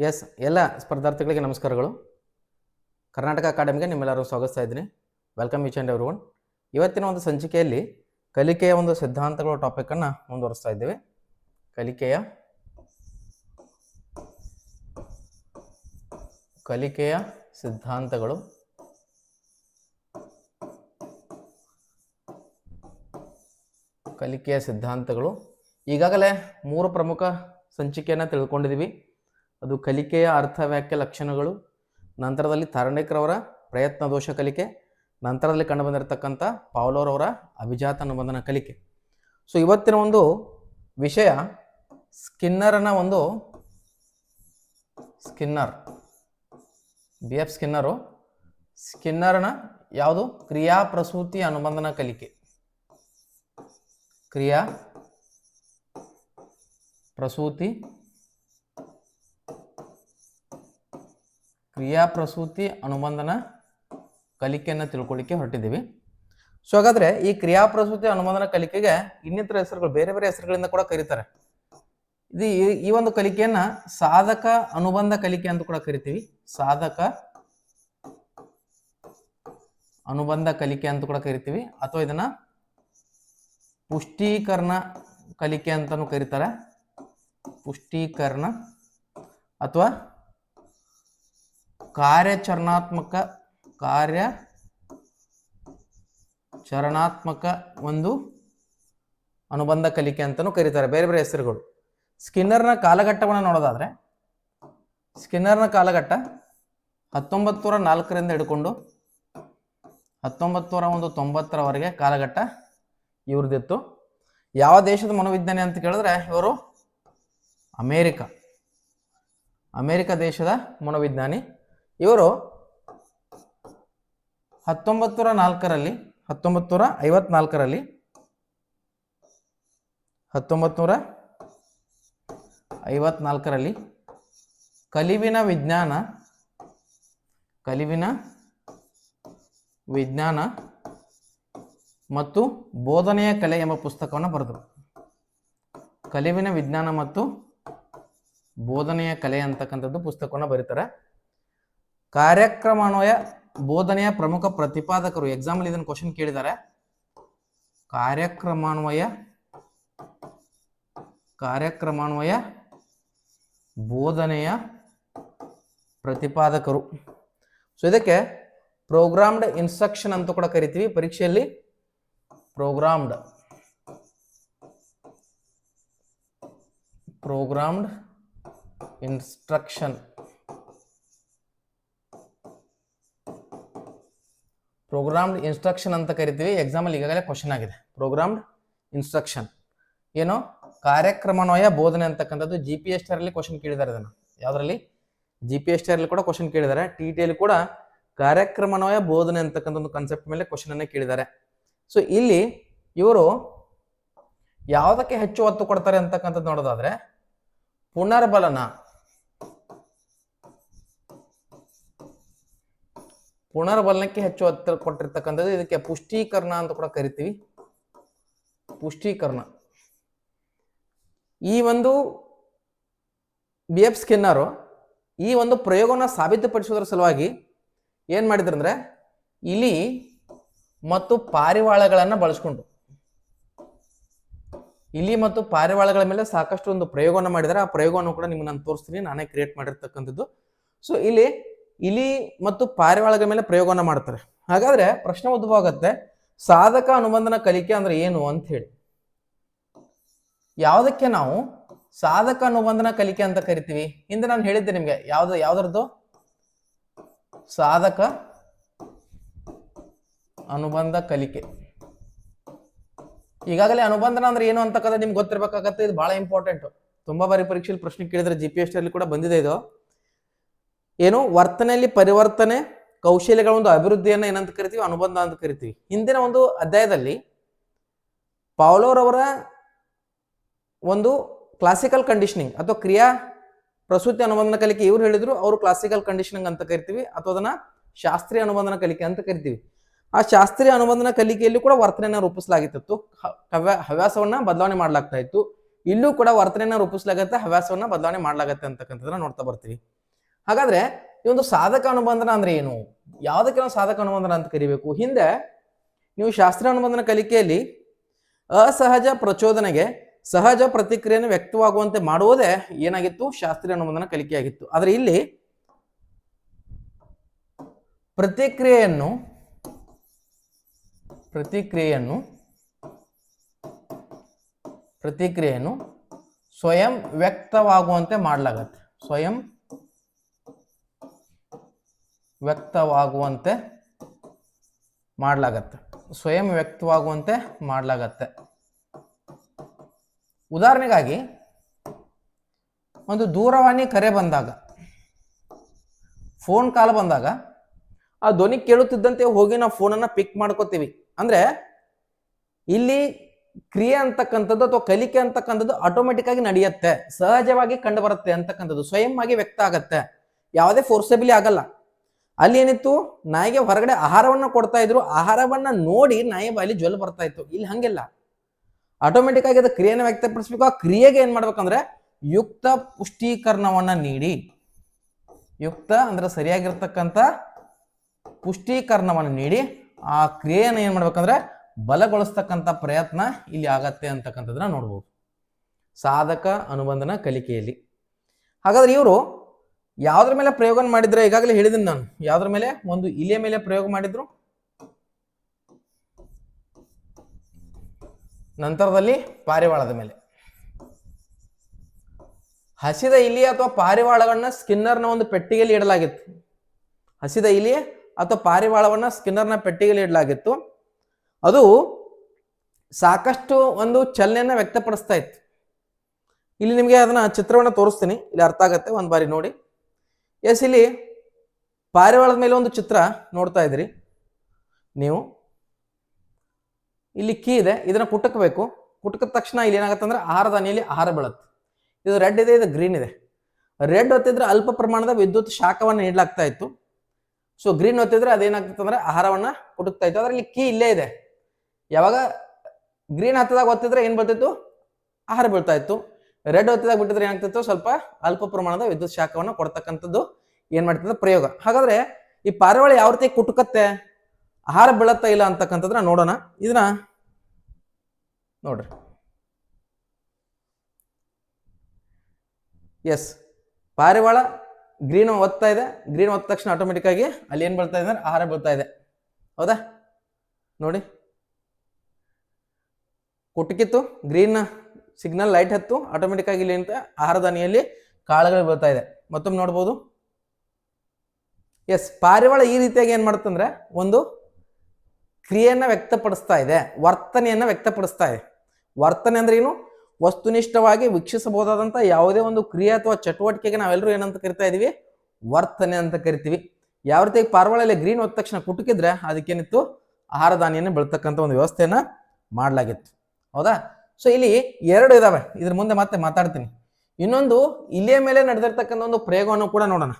S ಎಲ್ಲ ಸ್ಪರ್ಧಾರ್ಥಿಗಳಿಗೆ ನಮಸ್ಕಾರಗಳು. ಕರ್ನಾಟಕ ಅಕಾಡೆಮಿಗೆ ನಿಮ್ಮೆಲ್ಲರೂ ಸ್ವಾಗತಿಸ್ತಾ ಇದ್ದೀನಿ. Welcome each and every one ಇವತ್ತಿನ ಒಂದು ಸಂಚಿಕೆಯಲ್ಲಿ ಕಲಿಕೆಯ ಒಂದು ಸಿದ್ಧಾಂತಗಳ ಟಾಪಿಕನ್ನು ಮುಂದುವರಿಸ್ತಾ ಇದ್ದೇವೆ. ಕಲಿಕೆಯ ಕಲಿಕೆಯ ಸಿದ್ಧಾಂತಗಳು. ಕಲಿಕೆಯ ಸಿದ್ಧಾಂತಗಳು. ಈಗಾಗಲೇ ಮೂರು ಪ್ರಮುಖ ಸಂಚಿಕೆಯನ್ನು ತಿಳ್ಕೊಂಡಿದ್ದೀವಿ. ಅದು ಕಲಿಕೆಯ ಅರ್ಥ ವ್ಯಾಖ್ಯೆ ಲಕ್ಷಣಗಳು, ನಂತರದಲ್ಲಿ ತಾರಣೇಕರವರ ಪ್ರಯತ್ನ ದೋಷ ಕಲಿಕೆ, ನಂತರದಲ್ಲಿ ಕಂಡುಬಂದಿರತಕ್ಕಂಥ ಪಾವಲೋರವರ ಅಭಿಜಾತ ಅನುಬಂಧನ ಕಲಿಕೆ. ಸೊ ಇವತ್ತಿನ ಒಂದು ವಿಷಯ ಸ್ಕಿನ್ನರನ ಒಂದು ಸ್ಕಿನ್ನರ್ ಬಿ ಎಫ್ ಸ್ಕಿನ್ನರು, ಸ್ಕಿನ್ನರ್ನ ಯಾವುದು? ಕ್ರಿಯಾ ಪ್ರಸೂತಿ ಅನುಬಂಧನ ಕಲಿಕೆ. ಕ್ರಿಯಾ ಪ್ರಸೂತಿ ಕ್ರಿಯಾ ಪ್ರಸೂತಿ ಅನುಬಂಧನ ಕಲಿಕೆಯನ್ನು ತಿಳ್ಕೊಳ್ಳಿಕ್ಕೆ ಹೊರಟಿದ್ದೀವಿ. ಸೊ ಹಾಗಾದ್ರೆ ಈ ಕ್ರಿಯಾ ಪ್ರಸೂತಿ ಅನುಬಂಧನ ಕಲಿಕೆಗೆ ಇನ್ನಿತರ ಹೆಸರುಗಳು, ಬೇರೆ ಬೇರೆ ಹೆಸರುಗಳಿಂದ ಕೂಡ ಕರೀತಾರೆ. ಇದು ಈ- ಈ ಒಂದು ಕಲಿಕೆಯನ್ನ ಸಾಧಕ ಅನುಬಂಧ ಕಲಿಕೆ ಅಂತ ಕೂಡ ಕರಿತೀವಿ. ಸಾಧಕ ಅನುಬಂಧ ಕಲಿಕೆ ಅಂತ ಕೂಡ ಕರಿತೀವಿ. ಅಥವಾ ಇದನ್ನ ಪುಷ್ಟೀಕರಣ ಕಲಿಕೆ ಅಂತಾನು ಕರೀತಾರೆ. ಪುಷ್ಟೀಕರಣ ಅಥವಾ ಕಾರ್ಯಾಚರಣಾತ್ಮಕ, ಕಾರ್ಯ ಚರಣಾತ್ಮಕ ಒಂದು ಅನುಬಂಧ ಕಲಿಕೆ ಅಂತಲೂ ಕರೀತಾರೆ. ಬೇರೆ ಬೇರೆ ಹೆಸರುಗಳು. ಸ್ಕಿನ್ನರ್ನ ಕಾಲಘಟ್ಟವನ್ನು ನೋಡೋದಾದ್ರೆ, ಸ್ಕಿನ್ನರ್ನ ಕಾಲಘಟ್ಟ ಹತ್ತೊಂಬತ್ತು ನೂರ ನಾಲ್ಕರಿಂದ ಹಿಡ್ಕೊಂಡು ಹತ್ತೊಂಬತ್ತು ನೂರ ಒಂದು ತೊಂಬತ್ತರವರೆಗೆ ಕಾಲಘಟ್ಟ ಇವ್ರದ್ದಿತ್ತು. ಯಾವ ದೇಶದ ಮನೋವಿಜ್ಞಾನಿ ಅಂತ ಕೇಳಿದ್ರೆ ಇವರು ಅಮೇರಿಕ. ಅಮೇರಿಕ ದೇಶದ ಮನೋವಿಜ್ಞಾನಿ. ಇವರು ಹತ್ತೊಂಬತ್ತು ನೂರ ನಾಲ್ಕರಲ್ಲಿ ಹತ್ತೊಂಬತ್ತು ನೂರ ಐವತ್ನಾಲ್ಕರಲ್ಲಿ ಹತ್ತೊಂಬತ್ತು ಐವತ್ನಾಲ್ಕರಲ್ಲಿ ಕಲಿವಿನ ವಿಜ್ಞಾನ ಕಲಿವಿನ ವಿಜ್ಞಾನ ಮತ್ತು ಬೋಧನೆಯ ಕಲೆ ಎಂಬ ಪುಸ್ತಕವನ್ನು ಬರೆದರು. ಕಲಿವಿನ ವಿಜ್ಞಾನ ಮತ್ತು ಬೋಧನೆಯ ಕಲೆ ಅಂತಕ್ಕಂಥದ್ದು ಪುಸ್ತಕವನ್ನು ಬರೀತಾರೆ. ಕಾರ್ಯಕ್ರಮಾನ್ವಯ ಬೋಧನೆಯ ಪ್ರಮುಖ ಪ್ರತಿಪಾದಕರು. ಎಕ್ಸಾಂಪಲ್ ಇದನ್ನು ಕ್ವಶನ್ ಕೇಳಿದ್ದಾರೆ ಕಾರ್ಯಕ್ರಮಾನ್ವಯ ಕಾರ್ಯಕ್ರಮಾನ್ವಯ ಬೋಧನೆಯ ಪ್ರತಿಪಾದಕರು. ಸೊ ಇದಕ್ಕೆ ಪ್ರೋಗ್ರಾಮ್ಡ್ ಇನ್ಸ್ಟ್ರಕ್ಷನ್ ಅಂತ ಕೂಡ ಕರಿತೀವಿ. ಪರೀಕ್ಷೆಯಲ್ಲಿ programmed programmed instruction programmed instruction ಅಂತ ಕರಿತೀವಿ ಎಕ್ಸಾಮಲ್ಲಿ ಈಗಾಗಲೇ ಕ್ವಶನ್ ಆಗಿದೆ. ಪ್ರೋಗ್ರಾಮ್ಡ್ ಇನ್ಸ್ಟ್ರಕ್ಷನ್ ಏನು? ಕಾರ್ಯಕ್ರಮನ್ವಯ ಬೋಧನೆ ಅಂತಕ್ಕಂಥದ್ದು ಜಿ ಪಿ ಎಸ್ ಅಲ್ಲಿ ಕ್ವಶನ್ ಕೇಳಿದ್ದಾರೆ ಅದನ್ನು. ಯಾವುದರಲ್ಲಿ? ಜಿ ಪಿ ಎಸ್ ಅಲ್ಲಿ ಕೂಡ ಕ್ವಶನ್ ಕೇಳಿದ್ದಾರೆ. ಟಿ ಟಿಯಲ್ಲಿ ಕೂಡ ಕಾರ್ಯಕ್ರಮನ್ವಯ ಬೋಧನೆ ಅಂತಕ್ಕಂಥ ಒಂದು ಕಾನ್ಸೆಪ್ಟ್ ಮೇಲೆ ಕ್ವಶನ್ ಅನ್ನ ಕೇಳಿದ್ದಾರೆ. ಸೊ ಇಲ್ಲಿ ಇವರು ಯಾವುದಕ್ಕೆ ಹೆಚ್ಚು ಒತ್ತು ಕೊಡ್ತಾರೆ ಅಂತಕ್ಕಂಥದ್ದು ನೋಡೋದಾದ್ರೆ, ಪುನರ್ಬಲನ ಪುನರ್ಬಲನಕ್ಕೆ ಹೆಚ್ಚು ಹತ್ತಿರ ಕೊಟ್ಟಿರ್ತಕ್ಕಂಥದ್ದು ಇದಕ್ಕೆ ಪುಷ್ಟೀಕರಣ ಅಂತ ಕೂಡ ಕರಿತೀವಿ. ಪುಷ್ಟೀಕರಣ. ಈ ಒಂದು ಬಿ ಎಫ್ ಸ್ಕಿನ್ನರು ಈ ಒಂದು ಪ್ರಯೋಗವನ್ನು ಸಾಬೀತುಪಡಿಸೋದ್ರ ಸಲುವಾಗಿ ಏನು ಮಾಡಿದ್ರಂದ್ರೆ ಇಲಿ ಮತ್ತು ಪಾರಿವಾಳಗಳನ್ನು ಬಳಸ್ಕೊಂಡು ಇಲಿ ಮತ್ತು ಪಾರಿವಾಳಗಳ ಮೇಲೆ ಸಾಕಷ್ಟು ಒಂದು ಪ್ರಯೋಗವನ್ನು ಮಾಡಿದರೆ. ಆ ಪ್ರಯೋಗವನ್ನು ಕೂಡ ನಿಮ್ಗೆ ನಾನು ತೋರಿಸ್ತೀನಿ. ನಾನೇ ಕ್ರಿಯೇಟ್ ಮಾಡಿರ್ತಕ್ಕಂಥದ್ದು. ಸೊ ಇಲ್ಲಿ ಇಲಿ ಮತ್ತು ಪಾರಿವಾಳಗಳ ಮೇಲೆ ಪ್ರಯೋಗವನ್ನು ಮಾಡ್ತಾರೆ. ಹಾಗಾದ್ರೆ ಪ್ರಶ್ನೆ ಉದ್ಭವ ಆಗುತ್ತೆ ಸಾಧಕ ಅನುಬಂಧನ ಕಲಿಕೆ ಅಂದ್ರೆ ಏನು ಅಂತ ಹೇಳಿ. ಯಾವುದಕ್ಕೆ ನಾವು ಸಾಧಕ ಅನುಬಂಧನ ಕಲಿಕೆ ಅಂತ ಕರಿತೀವಿ? ಹಿಂದೆ ನಾನು ಹೇಳಿದ್ದೆ ನಿಮ್ಗೆ, ಯಾವ್ದು, ಯಾವ್ದರದ್ದು? ಸಾಧಕ ಅನುಬಂಧ ಕಲಿಕೆ. ಈಗಾಗಲೇ ಅನುಬಂಧನ ಅಂದ್ರೆ ಏನು ಅಂತಕ್ಕಂಥ ನಿಮ್ಗೆ ಗೊತ್ತಿರ್ಬೇಕಾಗತ್ತೆ, ಇದು ಬಹಳ ಇಂಪಾರ್ಟೆಂಟ್ ತುಂಬಾ ಬಾರಿ ಪರೀಕ್ಷೆಯಲ್ಲಿ ಪ್ರಶ್ನೆ ಕೇಳಿದ್ರೆ ಜಿ ಪಿ ಅಲ್ಲಿ ಕೂಡ ಬಂದಿದೆ ಇದು. ಏನು ವರ್ತನೆಯಲ್ಲಿ ಪರಿವರ್ತನೆ, ಕೌಶಲ್ಯಗಳ ಒಂದು ಅಭಿವೃದ್ಧಿಯನ್ನ ಏನಂತ ಕರಿತೀವಿ, ಅನುಬಂಧ ಅಂತ ಕರಿತೀವಿ. ಹಿಂದಿನ ಒಂದು ಅಧ್ಯಾಯದಲ್ಲಿ ಪಾವ್ಲೋರವರ ಒಂದು ಕ್ಲಾಸಿಕಲ್ ಕಂಡೀಷನಿಂಗ್ ಅಥವಾ ಕ್ರಿಯಾ ಪ್ರಸೂತಿ ಅನುಬಂಧನ ಕಲಿಕೆ ಇವ್ರು ಹೇಳಿದ್ರು, ಅವರು ಕ್ಲಾಸಿಕಲ್ ಕಂಡೀಷನಿಂಗ್ ಅಂತ ಕರಿತೀವಿ, ಅಥವಾ ಅದನ್ನ ಶಾಸ್ತ್ರೀಯ ಅನುಬಂಧನ ಕಲಿಕೆ ಅಂತ ಕರಿತೀವಿ. ಆ ಶಾಸ್ತ್ರೀಯ ಅನುಬಂಧನ ಕಲಿಕೆಯಲ್ಲೂ ಕೂಡ ವರ್ತನೆಯನ್ನು ರೂಪಿಸಲಾಗಿತ್ತು. ಹವ್ಯಾಸವನ್ನ ಬದಲಾವಣೆ ಮಾಡಲಾಗ್ತಾ ಇತ್ತು. ಇಲ್ಲೂ ಕೂಡ ವರ್ತನೆಯನ್ನ ರೂಪಿಸ್ಲಾಗತ್ತೆ, ಹವ್ಯಾಸವನ್ನ ಬದಲಾವಣೆ ಮಾಡ್ಲಾಗತ್ತೆ ಅಂತಕ್ಕಂಥದ್ದನ್ನ ನೋಡ್ತಾ ಬರ್ತೀವಿ. ಹಾಗಾದ್ರೆ ಈ ಒಂದು ಸಾಧಕ ಅನುಬಂಧನ ಅಂದ್ರೆ ಏನು? ಯಾವುದಕ್ಕೆ ನಾವು ಸಾಧಕ ಅನುಬಂಧನ ಅಂತ ಕರಿಬೇಕು? ಹಿಂದೆ ನೀವು ಶಾಸ್ತ್ರೀಯ ಅನುಬಂಧನ ಕಲಿಕೆಯಲ್ಲಿ ಅಸಹಜ ಪ್ರಚೋದನೆಗೆ ಸಹಜ ಪ್ರತಿಕ್ರಿಯೆಯನ್ನು ವ್ಯಕ್ತವಾಗುವಂತೆ ಮಾಡುವುದೇ ಏನಾಗಿತ್ತು? ಶಾಸ್ತ್ರೀಯ ಅನುಬಂಧನ ಕಲಿಕೆಯಾಗಿತ್ತು. ಆದರೆ ಇಲ್ಲಿ ಪ್ರತಿಕ್ರಿಯೆಯನ್ನು ಪ್ರತಿಕ್ರಿಯೆಯನ್ನು ಪ್ರತಿಕ್ರಿಯೆಯನ್ನು ಸ್ವಯಂ ವ್ಯಕ್ತವಾಗುವಂತೆ ಮಾಡಲಾಗತ್ತೆ. ಸ್ವಯಂ ವ್ಯಕ್ತವಾಗುವಂತೆ ಮಾಡಲಾಗತ್ತೆ. ಸ್ವಯಂ ವ್ಯಕ್ತವಾಗುವಂತೆ ಮಾಡಲಾಗತ್ತೆ. ಉದಾಹರಣೆಗಾಗಿ, ಒಂದು ದೂರವಾಣಿ ಕರೆ ಬಂದಾಗ, ಫೋನ್ ಕಾಲ್ ಬಂದಾಗ, ಆ ಧ್ವನಿ ಕೇಳುತ್ತಿದ್ದಂತೆ ಹೋಗಿ ನಾವು ಫೋನನ್ನು ಪಿಕ್ ಮಾಡ್ಕೋತೀವಿ. ಅಂದ್ರೆ, ಇಲ್ಲಿ ಕ್ರಿಯೆ ಅಂತಕ್ಕಂಥದ್ದು ಅಥವಾ ಕಲಿಕೆ ಅಂತಕ್ಕಂಥದ್ದು ಆಟೋಮೆಟಿಕ್ ಆಗಿ ನಡೆಯುತ್ತೆ. ಸಹಜವಾಗಿ ಕಂಡು ಬರುತ್ತೆ ಅಂತಕ್ಕಂಥದ್ದು. ಸ್ವಯಂ ಆಗಿ ವ್ಯಕ್ತ ಆಗತ್ತೆ. ಯಾವುದೇ ಫೋರ್ಸೆಬಲಿ ಆಗಲ್ಲ. ಅಲ್ಲಿ ಏನಿತ್ತು? ನಾಯಿಗೆ ಹೊರಗಡೆ ಆಹಾರವನ್ನ ಕೊಡ್ತಾ ಇದ್ರು. ಆಹಾರವನ್ನ ನೋಡಿ ನಾಯಿ ಬಾಯಿ ಜ್ವಲ್ ಬರ್ತಾ ಇತ್ತು. ಇಲ್ಲಿ ಹಂಗಿಲ್ಲ. ಆಟೋಮೆಟಿಕ್ ಆಗಿ ಅದು ಕ್ರಿಯೆನ ವ್ಯಕ್ತಪಡಿಸ್ಬೇಕು. ಆ ಕ್ರಿಯೆಗೆ ಏನ್ ಮಾಡ್ಬೇಕಂದ್ರೆ ಯುಕ್ತ ಪುಷ್ಟೀಕರಣವನ್ನ ನೀಡಿ. ಯುಕ್ತ ಅಂದ್ರೆ ಸರಿಯಾಗಿರ್ತಕ್ಕಂಥ ಪುಷ್ಟೀಕರಣವನ್ನು ನೀಡಿ. ಆ ಕ್ರಿಯೆಯನ್ನು ಏನ್ ಮಾಡ್ಬೇಕಂದ್ರೆ ಬಲಗೊಳಿಸ್ತಕ್ಕಂಥ ಪ್ರಯತ್ನ ಇಲ್ಲಿ ಆಗತ್ತೆ ಅಂತಕ್ಕಂಥದ್ದನ್ನ ನೋಡ್ಬೋದು. ಸಾಧಕ ಅನುಬಂಧನ ಕಲಿಕೆಯಲ್ಲಿ. ಹಾಗಾದ್ರೆ ಇವರು ಯಾವ್ದ್ರ ಮೇಲೆ ಪ್ರಯೋಗ ಮಾಡಿದ್ರೆ ಈಗಾಗಲೇ ಹೇಳಿದ್ದೀನಿ ನಾನು. ಯಾವ್ದ್ರ ಮೇಲೆ? ಒಂದು ಇಲಿಯ ಮೇಲೆ ಪ್ರಯೋಗ ಮಾಡಿದ್ರು. ನಂತರದಲ್ಲಿ ಪಾರಿವಾಳದ ಮೇಲೆ. ಹಸಿದ ಇಲಿ ಅಥವಾ ಪಾರಿವಾಳಗಳನ್ನ ಸ್ಕಿನ್ನರ್ನ ಒಂದು ಪೆಟ್ಟಿಗೆಯಲ್ಲಿ ಇಡಲಾಗಿತ್ತು. ಹಸಿದ ಇಲಿ ಅಥವಾ ಪಾರಿವಾಳವನ್ನ ಸ್ಕಿನ್ನರ್ನ ಪೆಟ್ಟಿಗೆಯಲ್ಲಿ ಇಡಲಾಗಿತ್ತು. ಅದು ಸಾಕಷ್ಟು ಒಂದು ಚಲನೆಯನ್ನ ವ್ಯಕ್ತಪಡಿಸ್ತಾ ಇತ್ತು. ಇಲ್ಲಿ ನಿಮಗೆ ಅದನ್ನ ಚಿತ್ರವನ್ನ ತೋರಿಸ್ತೀನಿ. ಇಲ್ಲಿ ಅರ್ಥ ಆಗತ್ತೆ. ಒಂದು ಬಾರಿ ನೋಡಿ. ಎಸ್, ಇಲ್ಲಿ ಪಾರಿವಾಳದ ಮೇಲೆ ಒಂದು ಚಿತ್ರ ನೋಡ್ತಾ ಇದ್ರಿ ನೀವು. ಇಲ್ಲಿ ಕೀ ಇದೆ, ಇದನ್ನ ಕುಟಕಬೇಕು. ಕುಟಕದ ತಕ್ಷಣ ಇಲ್ಲಿ ಏನಾಗುತ್ತೆ ಅಂದ್ರೆ ಆಹಾರ ದಾನಿಯಲ್ಲಿ ಆಹಾರ ಬೀಳುತ್ತೆ. ಇದು ರೆಡ್ ಇದೆ, ಇದು ಗ್ರೀನ್ ಇದೆ. ರೆಡ್ ಹೊತ್ತಿದ್ರೆ ಅಲ್ಪ ಪ್ರಮಾಣದ ವಿದ್ಯುತ್ ಶಾಖವನ್ನು ನೀಡಲಾಗ್ತಾ ಇತ್ತು. ಸೊ ಗ್ರೀನ್ ಹೊತ್ತಿದ್ರೆ ಅದೇನಾಗ್ತದೆ ಅಂದ್ರೆ ಆಹಾರವನ್ನ ಕುಟುಕ್ತಾ ಇತ್ತು. ಅದ್ರಲ್ಲಿ ಕೀ ಇಲ್ಲೇ ಇದೆ. ಯಾವಾಗ ಗ್ರೀನ್ ಹತ್ತದಾಗ ಒತ್ತಿದ್ರೆ ಏನ್ ಬರ್ತಿತ್ತು ಆಹಾರ ಬೀಳ್ತಾ ಇತ್ತು. ರೆಡ್ ಒತ್ತಿದಾಗ ಬಿಟ್ಟಿದ್ರೆ ಏನಾಗ್ತಿತ್ತು? ಸ್ವಲ್ಪ ಅಲ್ಪ ಪ್ರಮಾಣದ ವಿದ್ಯುತ್ ಶಾಖವನ್ನು ಕೊಡ್ತಕ್ಕಂಥದ್ದು ಏನ್ ಮಾಡ್ತಿದ್ದ ಪ್ರಯೋಗ. ಹಾಗಾದ್ರೆ ಈ ಪಾರಿವಾಳ ಯಾವ ರೀತಿ ಕುಟುಕತ್ತೆ? ಆಹಾರ ಬೀಳತ್ತಾ ಇಲ್ಲ ಅಂತಕ್ಕಂಥದ್ರ ನೋಡೋಣ. ಇದನ್ನ ನೋಡ್ರಿ. ಎಸ್ ಪಾರಿವಾಳ ಗ್ರೀನ್ ಒತ್ತಾ ಇದೆ. ಗ್ರೀನ್ ಒತ್ತ ತಕ್ಷಣ ಆಟೋಮೆಟಿಕ್ ಆಗಿ ಅಲ್ಲಿ ಏನ್ ಬೀಳ್ತಾ ಇದೆ ಆಹಾರ ಬೀಳ್ತಾ ಇದೆ. ಹೌದಾ? ನೋಡಿ. ಕುಟುಕಿತ್ತು. ಗ್ರೀನ್ ಸಿಗ್ನಲ್ ಲೈಟ್ ಹತ್ತು ಆಟೋಮೆಟಿಕ್ ಆಗಿ ಇಲ್ಲಿ ಆಹಾರ ದಾನಿಯಲ್ಲಿ ಕಾಳುಗಳು ಬೀಳ್ತಾ ಇದೆ. ಮತ್ತೊಮ್ಮೆ ನೋಡ್ಬೋದು. ಎಸ್ ಪಾರಿವಾಳ ಈ ರೀತಿಯಾಗಿ ಏನ್ ಮಾಡುತ್ತಂದ್ರೆ ಒಂದು ಕ್ರಿಯೆಯನ್ನು ವ್ಯಕ್ತಪಡಿಸ್ತಾ ಇದೆ, ವರ್ತನೆಯನ್ನು ವ್ಯಕ್ತಪಡಿಸ್ತಾ ಇದೆ. ವರ್ತನೆ ಅಂದ್ರೆ ಏನು? ವಸ್ತುನಿಷ್ಠವಾಗಿ ವೀಕ್ಷಿಸಬಹುದಾದಂಥ ಯಾವುದೇ ಒಂದು ಕ್ರಿಯೆ ಅಥವಾ ಚಟುವಟಿಕೆಗೆ ನಾವೆಲ್ಲರೂ ಏನಂತ ಕರಿತಾ ಇದೀವಿ? ವರ್ತನೆ ಅಂತ ಕರಿತೀವಿ. ಯಾವ ರೀತಿ ಪಾರಿವಾಳಲ್ಲಿ ಗ್ರೀನ್ ಹೋದ ತಕ್ಷಣ ಕುಟುಕಿದ್ರೆ ಅದಕ್ಕೇನಿತ್ತು? ಆಹಾರ ಧಾನ್ಯನ ಬೆಳತಕ್ಕಂಥ ಒಂದು ವ್ಯವಸ್ಥೆಯನ್ನು ಮಾಡಲಾಗಿತ್ತು. ಹೌದಾ? ಸೊ ಇಲ್ಲಿ ಎರಡು ಇದಾವೆ. ಇದ್ರ ಮುಂದೆ ಮತ್ತೆ ಮಾತಾಡ್ತೀನಿ. ಇನ್ನೊಂದು ಇಲ್ಲಿಯ ಮೇಲೆ ನಡೆದಿರ್ತಕ್ಕಂಥ ಒಂದು ಪ್ರಯೋಗವನ್ನು ಕೂಡ ನೋಡೋಣ.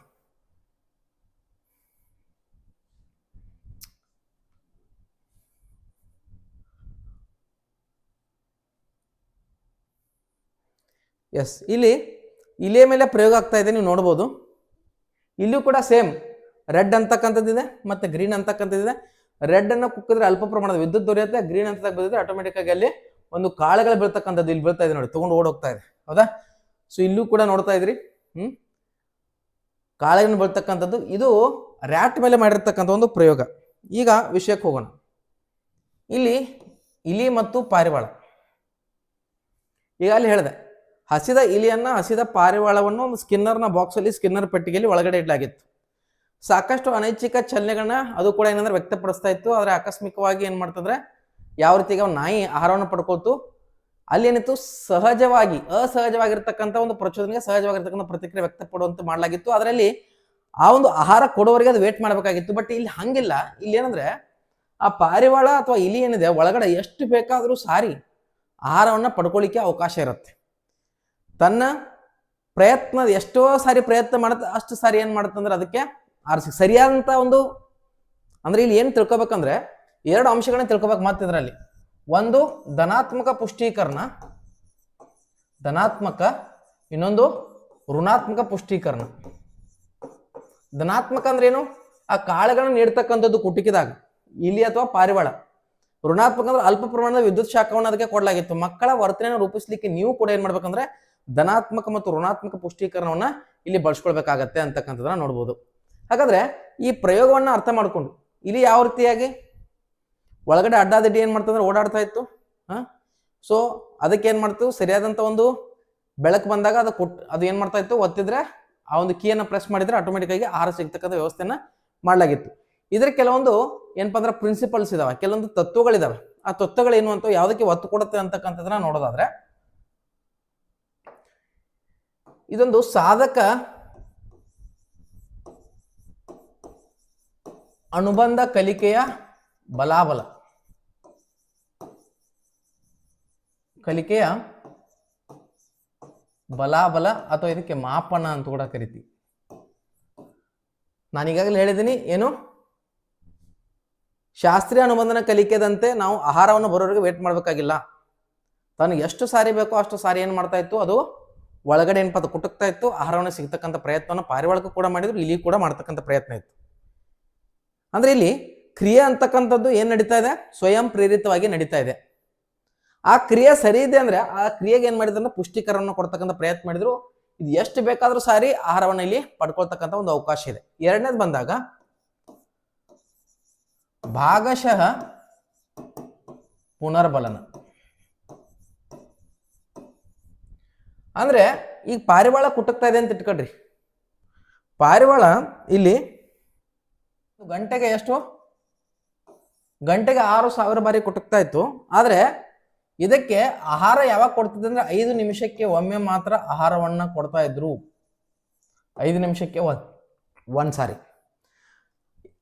ಎಸ್ ಇಲ್ಲಿ ಇಲಿಯ ಮೇಲೆ ಪ್ರಯೋಗ ಆಗ್ತಾ ಇದೆ, ನೀವು ನೋಡ್ಬೋದು. ಇಲ್ಲೂ ಕೂಡ ಸೇಮ್. ರೆಡ್ ಅಂತಕ್ಕಂಥದ್ದಿದೆ ಮತ್ತೆ ಗ್ರೀನ್ ಅಂತಕ್ಕಂಥದ್ದಿದೆ ರೆಡ್ ಅನ್ನು ಕುಕ್ಕಿದ್ರೆ ಅಲ್ಪ ಪ್ರಮಾಣದ ವಿದ್ಯುತ್ ದೊರೆಯುತ್ತೆ ಗ್ರೀನ್ ಅಂತ ಬಂದಿದ್ರೆ ಆಟೋಮೆಟಿಕ್ ಆಗಿ ಅಲ್ಲಿ ಒಂದು ಕಾಳುಗಳು ಬೀಳ್ತಕ್ಕಂಥದ್ದು ಇಲ್ಲಿ ಬೀಳ್ತಾ ಇದೆ ನೋಡಿ, ತಗೊಂಡು ಓಡೋಗ್ತಾ ಇದೆ. ಹೌದಾ? ಸೊ ಇಲ್ಲೂ ಕೂಡ ನೋಡ್ತಾ ಇದ್ರಿ. ಹ್ಮ್? ಕಾಳುಗಳನ್ನು ಬೀಳ್ತಕ್ಕಂಥದ್ದು, ಇದು ರ್ಯಾಟ್ ಮೇಲೆ ಮಾಡಿರ್ತಕ್ಕಂಥ ಒಂದು ಪ್ರಯೋಗ. ಈಗ ವಿಷಯಕ್ಕೆ ಹೋಗೋಣ. ಇಲ್ಲಿ ಇಲಿ ಮತ್ತು ಪಾರಿವಾಳ. ಈಗ ಅಲ್ಲಿ ಹೇಳಿದೆ, ಹಸಿದ ಇಲಿಯನ್ನ ಹಸಿದ ಪಾರಿವಾಳವನ್ನು ಒಂದು ಸ್ಕಿನ್ನರ್ನ ಬಾಕ್ಸಲ್ಲಿ, ಸ್ಕಿನ್ನರ್ ಪೆಟ್ಟಿಗೆಯಲ್ಲಿ ಒಳಗಡೆ ಇಡಲಾಗಿತ್ತು. ಸಾಕಷ್ಟು ಅನೈಚ್ಛಿಕ ಚಲನೆಗಳನ್ನ ಅದು ಕೂಡ ಏನಂದ್ರೆ ವ್ಯಕ್ತಪಡಿಸ್ತಾ ಇತ್ತು. ಆದರೆ ಆಕಸ್ಮಿಕವಾಗಿ ಏನ್ ಮಾಡ್ತಂದ್ರೆ ಯಾವ ರೀತಿಗೆ ಅವ್ನು ನಾಯಿ ಆಹಾರವನ್ನು ಪಡ್ಕೊಳ್ತು ಅಲ್ಲಿ ಏನಿತ್ತು ಸಹಜವಾಗಿ, ಅಸಹಜವಾಗಿರ್ತಕ್ಕಂಥ ಒಂದು ಪ್ರಚೋದನೆಗೆ ಸಹಜವಾಗಿರ್ತಕ್ಕಂಥ ಪ್ರತಿಕ್ರಿಯೆ ವ್ಯಕ್ತಪಡುವಂತೆ ಮಾಡಲಾಗಿತ್ತು. ಅದರಲ್ಲಿ ಆ ಒಂದು ಆಹಾರ ಕೊಡೋವರೆಗೆ ಅದು ವೇಟ್ ಮಾಡಬೇಕಾಗಿತ್ತು. ಬಟ್ ಇಲ್ಲಿ ಹಂಗಿಲ್ಲ. ಇಲ್ಲಿ ಏನಂದ್ರೆ, ಆ ಪಾರಿವಾಳ ಅಥವಾ ಇಲಿ ಏನಿದೆ, ಒಳಗಡೆ ಎಷ್ಟು ಬೇಕಾದರೂ ಸಾರಿ ಆಹಾರವನ್ನ ಪಡ್ಕೊಳ್ಳಿಕ್ಕೆ ಅವಕಾಶ ಇರುತ್ತೆ. ತನ್ನ ಪ್ರಯತ್ನ ಎಷ್ಟೋ ಸಾರಿ ಪ್ರಯತ್ನ ಮಾಡುತ್ತೆ ಅಷ್ಟು ಸಾರಿ ಏನು ಮಾಡುತ್ತೆ ಅಂದ್ರೆ ಅದಕ್ಕೆ ಆರಿಸಿ, ಸರಿಯಾದಂತ ಒಂದು, ಅಂದ್ರೆ ಇಲ್ಲಿ ಏನು ತಿಳ್ಕೊಬೇಕಂದ್ರೆ ಎರಡು ಅಂಶಗಳನ್ನ ತಿಳ್ಕೊಬೇಕು ಇದರಲ್ಲಿ ಒಂದು, ಧನಾತ್ಮಕ ಪುಷ್ಟೀಕರಣ. ಧನಾತ್ಮಕ, ಇನ್ನೊಂದು, ಋಣಾತ್ಮಕ ಪುಷ್ಟೀಕರಣ. ಧನಾತ್ಮಕ ಅಂದ್ರೆ ಏನು ಆ ಕಾಳುಗಳನ್ನ ನೀಡ್ತಕ್ಕಂಥದ್ದು ಕುಟುಕಿದಾಗ, ಇಲಿ ಅಥವಾ ಪಾರಿವಾಳ. ಋಣಾತ್ಮಕ ಅಂದ್ರೆ ಅಲ್ಪ ಪ್ರಮಾಣದ ವಿದ್ಯುತ್ ಶಾಖವನ್ನು ಅದಕ್ಕೆ ಕೊಡಲಾಗಿತ್ತು. ಮಕ್ಕಳ ವರ್ತನೆಯನ್ನು ರೂಪಿಸಲಿಕ್ಕೆ ನೀವು ಕೂಡ ಏನ್ ಮಾಡ್ಬೇಕಂದ್ರೆ, ಧನಾತ್ಮಕ ಮತ್ತು ಋಣಾತ್ಮಕ ಪುಷ್ಟೀಕರಣವನ್ನ ಇಲ್ಲಿ ಬಳಸ್ಕೊಳ್ಬೇಕಾಗತ್ತೆ ಅಂತಕ್ಕಂಥದ್ದನ್ನ ನೋಡ್ಬೋದು. ಹಾಗಾದ್ರೆ ಈ ಪ್ರಯೋಗವನ್ನ ಅರ್ಥ ಮಾಡಿಕೊಂಡು ಇಲ್ಲಿ ಯಾವ ರೀತಿಯಾಗಿ? ಒಳಗಡೆ ಅಡ್ಡಾದಡ್ಡಿ ಏನ್ ಮಾಡ್ತಂದ್ರೆ ಓಡಾಡ್ತಾ ಇತ್ತು, ಹಾ? ಸೊ ಅದಕ್ಕೆ ಏನ್ ಮಾಡ್ತು? ಸರಿಯಾದಂತ ಒಂದು ಬೆಳಕು ಬಂದಾಗ ಅದು ಕೊಟ್ಟು ಅದು ಏನು ಮಾಡ್ತಾ ಇತ್ತು? ಒತ್ತಿದ್ರೆ ಆ ಒಂದು ಕೀಯನ್ನು ಪ್ರೆಸ್ ಮಾಡಿದ್ರೆ ಆಟೋಮೆಟಿಕ್ಕಾಗಿ ಆಹಾರ ಸಿಗ್ತಕ್ಕಂಥ ವ್ಯವಸ್ಥೆಯನ್ನು ಮಾಡಲಾಗಿತ್ತು. ಇದ್ರ ಕೆಲವೊಂದು ಏನಪ್ಪ ಅಂದ್ರೆ ಪ್ರಿನ್ಸಿಪಲ್ಸ್ ಇದಾವೆ, ಕೆಲವೊಂದು ತತ್ವಗಳಿದಾವೆ. ಆ ತತ್ವಗಳೇನು ಅಂತ ಯಾವುದಕ್ಕೆ ಒತ್ತು ಕೊಡುತ್ತೆ ಅಂತಕ್ಕಂಥದ್ದನ್ನ ನೋಡೋದಾದ್ರೆ, ಇದೊಂದು ಸಾಧಕ ಅನುಬಂಧ ಕಲಿಕೆಯ ಬಲಾಬಲ. ಕಲಿಕೆಯ ಬಲಾಬಲ ಅಥವಾ ಇದಕ್ಕೆ ಮಾಪನ ಅಂತ ಕೂಡ ಕರಿತೀವಿ. ನಾನು ಈಗಾಗಲೇ ಹೇಳಿದ್ದೀನಿ ಏನು? ಶಾಸ್ತ್ರೀಯ ಅನುಬಂಧನ ಕಲಿಕೆದಂತೆ ನಾವು ಆಹಾರವನ್ನು ಬರೋರಿಗೆ ವೇಟ್ ಮಾಡಬೇಕಾಗಿಲ್ಲ. ತನಗೆ ಎಷ್ಟು ಸಾರಿ ಬೇಕೋ ಅಷ್ಟು ಸಾರಿ ಏನು ಮಾಡ್ತಾ ಇತ್ತು? ಅದು ಒಳಗಡೆ ಏನಪ್ಪ ಅದು ಕುಟುಕ್ತಾ ಇತ್ತು, ಆಹಾರವನ್ನು ಸಿಗ್ತಕ್ಕಂಥ ಪ್ರಯತ್ನವನ್ನು ಪಾರಿವಾಳಕ್ಕೂ ಕೂಡ ಮಾಡಿದ್ರು ಇಲ್ಲಿ ಕೂಡ ಮಾಡ್ತಕ್ಕಂಥ ಪ್ರಯತ್ನ ಇತ್ತು. ಅಂದ್ರೆ ಇಲ್ಲಿ ಕ್ರಿಯೆ ಅಂತಕ್ಕಂಥದ್ದು ಏನು ನಡೀತಾ ಇದೆ? ಸ್ವಯಂ ಪ್ರೇರಿತವಾಗಿ ನಡೀತಾ ಇದೆ. ಆ ಕ್ರಿಯೆ ಸರಿ ಇದೆ ಅಂದ್ರೆ ಆ ಕ್ರಿಯೆಗೆ ಏನ್ ಮಾಡಿದ್ರೆ ಪುಷ್ಟೀಕರವನ್ನು ಕೊಡ್ತಕ್ಕಂಥ ಪ್ರಯತ್ನ ಮಾಡಿದ್ರು. ಇದು ಎಷ್ಟು ಬೇಕಾದ್ರೂ ಸಾರಿ ಆಹಾರವನ್ನು ಇಲ್ಲಿ ಪಡ್ಕೊಳ್ತಕ್ಕಂಥ ಒಂದು ಅವಕಾಶ ಇದೆ. ಎರಡನೇದು ಬಂದಾಗ ಭಾಗಶಃ ಪುನರ್ಬಲನ. ಅಂದ್ರೆ ಈಗ ಪಾರಿವಾಳ ಕುಟುಕ್ತಾ ಇದೆ ಅಂತ ಇಟ್ಕೊಳ್ರಿ ಪಾರಿವಾಳ ಇಲ್ಲಿ ಗಂಟೆಗೆ ಎಷ್ಟು? ಗಂಟೆಗೆ ಆರು ಸಾವಿರ ಬಾರಿ ಕುಟುಕ್ತಾ ಇತ್ತು. ಆದ್ರೆ ಇದಕ್ಕೆ ಆಹಾರ ಯಾವಾಗ ಕೊಡ್ತಿದ್ದೆ ಅಂದ್ರೆ ಐದು ನಿಮಿಷಕ್ಕೆ ಒಮ್ಮೆ ಮಾತ್ರ ಆಹಾರವನ್ನ ಕೊಡ್ತಾ ಇದ್ರು. ಐದು ನಿಮಿಷಕ್ಕೆ ಒಂದ್ ಒಂದ್ ಸಾರಿ.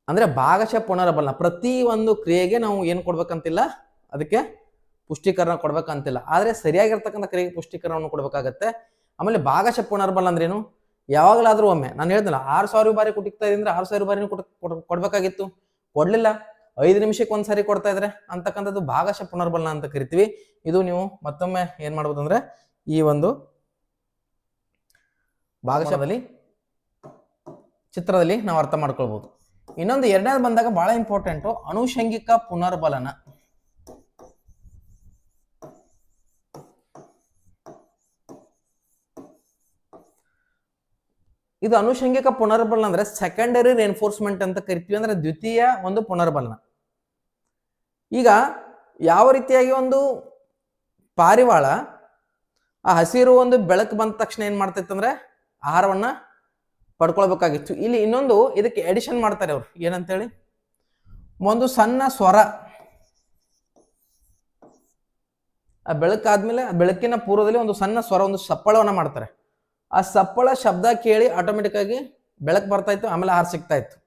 ಅಂದ್ರೆ ಭಾಗಶಃ ಪುನರಬಲ್ನ ಪ್ರತಿ ಒಂದು ಕ್ರಿಯೆಗೆ ನಾವು ಏನು ಕೊಡ್ಬೇಕಂತಿಲ್ಲ? ಅದಕ್ಕೆ ಪುಷ್ಟೀಕರಣ ಕೊಡ್ಬೇಕಂತಿಲ್ಲ. ಆದ್ರೆ ಸರಿಯಾಗಿರ್ತಕ್ಕಂಥ ಕ್ರಿಯೆಗೆ ಪುಷ್ಟೀಕರಣವನ್ನು ಕೊಡ್ಬೇಕಾಗತ್ತೆ. ಆಮೇಲೆ ಭಾಗಶಃ ಪುನರ್ಬಲ ಅಂದ್ರೇನು ಯಾವಾಗಲಾದ್ರೂ ಒಮ್ಮೆ, ನಾನು ಹೇಳ್ದಲ್ಲ, ಆರು ಸಾವಿರ ಬಾರಿ ಕುಟಿಕ್ತಾ ಇದ್ರೆ ಆರು ಸಾವಿರ ಬಾರಿನೂ ಕೊಡ್- ಕೊಡ್ಬೇಕಾಗಿತ್ತು. ಕೊಡ್ಲಿಲ್ಲ. ಐದು ನಿಮಿಷಕ್ಕೆ ಒಂದ್ಸರಿ ಕೊಡ್ತಾ ಇದ್ರೆ ಅಂತಕ್ಕಂಥದ್ದು ಭಾಗಶಃ ಪುನರ್ಬಲನ ಅಂತ ಕರಿತೀವಿ. ಇದು ನೀವು ಮತ್ತೊಮ್ಮೆ ಏನ್ ಮಾಡ್ಬೋದು ಅಂದ್ರೆ ಈ ಒಂದು ಭಾಗಶಃದಲ್ಲಿ ಚಿತ್ರದಲ್ಲಿ ನಾವು ಅರ್ಥ ಮಾಡ್ಕೊಳ್ಬಹುದು ಇನ್ನೊಂದು ಎರಡನೇದು ಬಂದಾಗ ಬಹಳ ಇಂಪಾರ್ಟೆಂಟು ಅನುಷಂಗಿಕ ಪುನರ್ಬಲನ. ಇದು ಅನುಷಂಗಿಕ ಪುನರ್ಬಲನ ಅಂದ್ರೆ ಸೆಕೆಂಡರಿ ರೇನ್ಫೋರ್ಸ್ಮೆಂಟ್ ಅಂತ ಕರಿತೀವಿ ಅಂದ್ರೆ ದ್ವಿತೀಯ ಒಂದು ಪುನರ್ಬಲನ. ಈಗ ಯಾವ ರೀತಿಯಾಗಿ ಒಂದು ಪಾರಿವಾಳ ಆ ಹಸಿರು ಒಂದು ಬೆಳಕು ಬಂದ ತಕ್ಷಣ ಏನ್ ಮಾಡ್ತೈತಂದ್ರೆ ಆಹಾರವನ್ನ ಪಡ್ಕೊಳ್ಬೇಕಾಗಿತ್ತು. ಇಲ್ಲಿ ಇನ್ನೊಂದು ಇದಕ್ಕೆ ಎಡಿಷನ್ ಮಾಡ್ತಾರೆ ಅವ್ರು. ಏನಂತೇಳಿ? ಒಂದು ಸಣ್ಣ ಸ್ವರ. ಆ ಬೆಳಕಾದ್ಮೇಲೆ ಆ ಬೆಳಕಿನ ಪೂರ್ವದಲ್ಲಿ ಒಂದು ಸಣ್ಣ ಸ್ವರ, ಒಂದು ಸಪ್ಪಳವನ್ನ ಮಾಡ್ತಾರೆ. ಆ ಸಪ್ಪಳ ಶಬ್ದ ಕೇಳಿ ಆಟೋಮೆಟಿಕ್ ಆಗಿ ಬೆಳಕು ಬರ್ತಾ ಇತ್ತು, ಆಮೇಲೆ ಆಹಾರ ಸಿಗ್ತಾ ಇತ್ತು.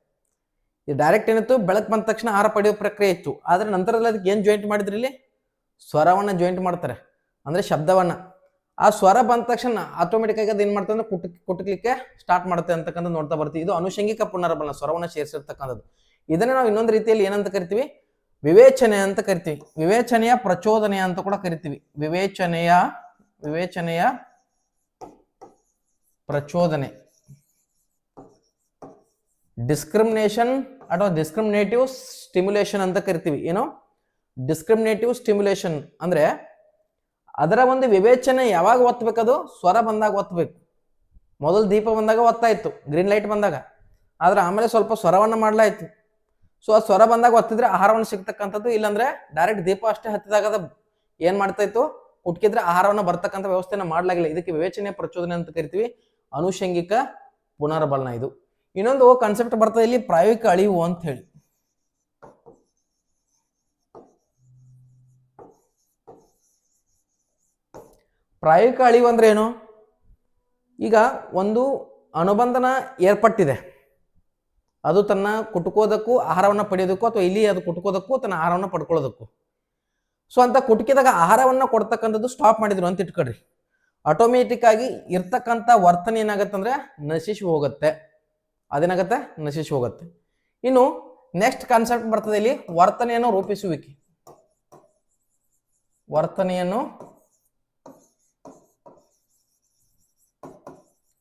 ಇದು ಡೈರೆಕ್ಟ್ ಏನಿತ್ತು, ಬೆಳಕು ಬಂದ ತಕ್ಷಣ ಆಹಾರ ಪಡೆಯೋ ಪ್ರಕ್ರಿಯೆ ಇತ್ತು. ಆದರೆ ನಂತರದಲ್ಲಿ ಅದಕ್ಕೆ ಏನು ಜಾಯಿಂಟ್ ಮಾಡಿದ್ರಿ ಇಲ್ಲಿ? ಸ್ವರವನ್ನು ಜಾಯಿಂಟ್ ಮಾಡ್ತಾರೆ. ಅಂದರೆ ಶಬ್ದವನ್ನು. ಆ ಸ್ವರ ಬಂದ ತಕ್ಷಣ ಆಟೋಮೆಟಿಕ್ ಆಗಿ ಅದು ಏನು ಮಾಡ್ತಾರೆ ಅಂದ್ರೆ ಕುಟುಕ್ಲಿಕ್ಕೆ ಸ್ಟಾರ್ಟ್ ಮಾಡುತ್ತೆ ಅಂತಕ್ಕಂಥ ನೋಡ್ತಾ ಬರ್ತೀವಿ. ಇದು ಅನುಷಂಗಿಕ ಪುನರ್ಬಲನ ಸ್ವರವನ್ನು ಸೇರಿಸಿರ್ತಕ್ಕಂಥದ್ದು. ಇದನ್ನು ನಾವು ಇನ್ನೊಂದು ರೀತಿಯಲ್ಲಿ ಏನಂತ ಕರಿತೀವಿ? ವಿವೇಚನೆ ಅಂತ ಕರಿತೀವಿ. ವಿವೇಚನೆಯ ಪ್ರಚೋದನೆ ಅಂತ ಕೂಡ ಕರಿತೀವಿ. ವಿವೇಚನೆಯ ವಿವೇಚನೆಯ ಪ್ರಚೋದನೆ. ಡಿಸ್ಕ್ರಿಮಿನೇಷನ್ ಅಥವಾ ಡಿಸ್ಕ್ರಿಮಿನೇಟಿವ್ ಸ್ಟಿಮ್ಯುಲೇಷನ್ ಅಂತ ಕರಿತೀವಿ. ಏನು? ಡಿಸ್ಕ್ರಿಮಿನೇಟಿವ್ ಸ್ಟಿಮ್ಯುಲೇಷನ್ ಅಂದ್ರೆ ಅದರ ಒಂದು ವಿವೇಚನೆ ಯಾವಾಗ ಅದು ಸ್ವರ ಬಂದಾಗ ಒತ್ತಬೇಕು ಮೊದಲು ದೀಪ ಬಂದಾಗ ಒತ್ತಾಯಿತು. ಗ್ರೀನ್ ಲೈಟ್ ಬಂದಾಗ. ಆದ್ರೆ ಆಮೇಲೆ ಸ್ವಲ್ಪ ಸ್ವರವನ್ನು ಮಾಡಲಾಯಿತು. ಸೊ ಆ ಸ್ವರ ಬಂದಾಗ ಒತ್ತಿದ್ರೆ ಆಹಾರವನ್ನು ಸಿಗ್ತಕ್ಕಂಥದ್ದು ಇಲ್ಲಾಂದ್ರೆ ಡೈರೆಕ್ಟ್ ದೀಪ ಅಷ್ಟೇ ಹತ್ತಿದಾಗ ಏನ್ ಮಾಡ್ತಾ ಇತ್ತು ಕುಟ್ಕಿದ್ರೆ ಆಹಾರವನ್ನು ಬರ್ತಕ್ಕಂಥ ವ್ಯವಸ್ಥೆನ ಮಾಡ್ಲಾಗಿಲ್ಲ. ಇದಕ್ಕೆ ವಿವೇಚನೆ ಪ್ರಚೋದನೆ ಅಂತ ಕರಿತೀವಿ. ಅನುಷಂಗಿಕ ಪುನರ್ಬಲನ ಇದು. ಇನ್ನೊಂದು ಕಾನ್ಸೆಪ್ಟ್ ಬರ್ತದೆ, ಇಲ್ಲಿ ಪ್ರಾಯೋಗಿಕ ಅಳಿವು ಅಂತ ಹೇಳಿ. ಪ್ರಾಯೋಗಿಕ ಅಳಿವು ಅಂದ್ರೆ ಏನು? ಈಗ ಒಂದು ಅನುಬಂಧನ ಏರ್ಪಟ್ಟಿದೆ. ಅದು ತನ್ನ ಕುಟುಕೋದಕ್ಕೂ ಆಹಾರವನ್ನು ಪಡೆಯೋದಕ್ಕೂ ಅಥವಾ ಇಲ್ಲಿ ಅದು ಕುಟುಕೋದಕ್ಕೂ ತನ್ನ ಆಹಾರವನ್ನು ಪಡ್ಕೊಳ್ಳೋದಕ್ಕೂ. ಸೊ ಅಂತ ಕುಟುಕಿದಾಗ ಆಹಾರವನ್ನು ಕೊಡ್ತಕ್ಕಂಥದ್ದು ಸ್ಟಾಪ್ ಮಾಡಿದ್ರು ಅಂತ ಇಟ್ಕೊಳ್ರಿ. ಆಟೋಮೆಟಿಕ್ ಆಗಿ ಇರ್ತಕ್ಕಂಥ ವರ್ತನೆ ಏನಾಗತ್ತಂದ್ರೆ ನಶಿಸಿ ಹೋಗುತ್ತೆ. ಅದೇನಾಗತ್ತೆ? ನಶಿಸಿ ಹೋಗುತ್ತೆ. ಇನ್ನು ನೆಕ್ಸ್ಟ್ ಕಾನ್ಸೆಪ್ಟ್ ಬರ್ತದೆ ಇಲ್ಲಿ, ವರ್ತನೆಯನ್ನು ರೂಪಿಸುವಿಕೆ. ವರ್ತನೆಯನ್ನು